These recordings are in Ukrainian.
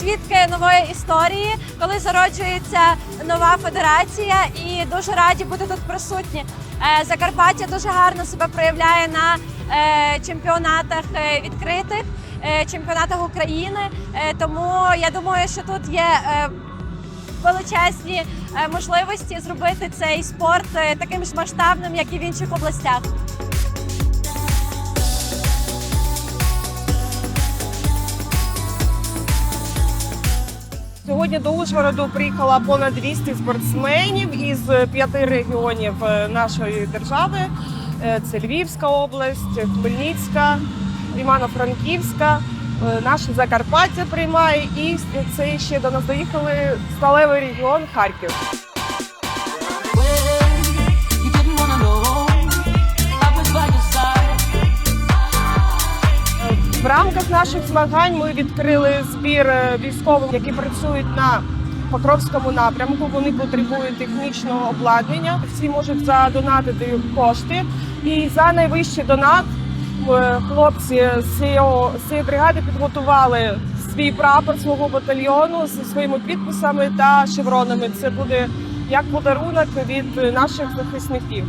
початки нової історії, коли зароджується нова федерація, і дуже раді бути тут присутні. Е, Закарпаття дуже гарно себе проявляє на е, чемпіонатах е, відкритих, чемпіонатах України. Тому я думаю, що тут є. Величезні можливості зробити цей спорт таким ж масштабним, як і в інших областях. Сьогодні до Ужгороду приїхало понад 200 спортсменів із п'яти регіонів е, нашої держави. Е, Це Львівська область, Хмельницька, Івано-Франківська, е, наше Закарпаття приймає, і це ще до нас доїхали сталевий регіон Харків. Наших змагань ми відкрили збір е, військовим, які працюють на Покровському напрямку. Вони потребують технічного обладнання. Всі можуть задонатити кошти. І за найвищий донат е, хлопці з цієї бригади підготували свій прапор свого батальйону зі своїми підписами та шевронами. Це буде як подарунок від наших захисників.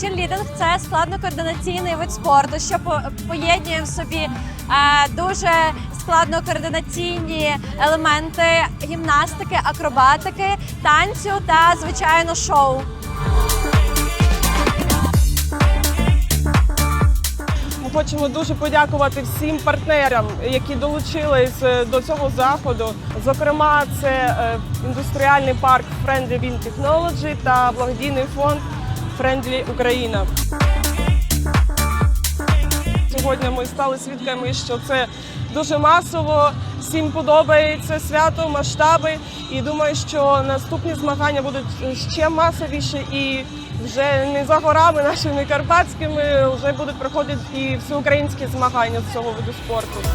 Черлідинг це складно-координаційний вид спорту, що по- поєднує в собі е, дуже складно-координаційні елементи гімнастики, акробатики, танцю та звичайно шоу. Ми хочемо дуже подякувати всім партнерам, які долучились е, до цього заходу. Зокрема, це е, індустріальний парк Friendly Wind Technology та благодійний фонд Friendly Україна. Сьогодні ми стали свідками, що це дуже масово, всім подобається свято, масштаби. І думаю, що наступні змагання будуть ще масовіші і вже не за горами нашими карпатськими, вже будуть проходити і всеукраїнські змагання з цього виду спорту.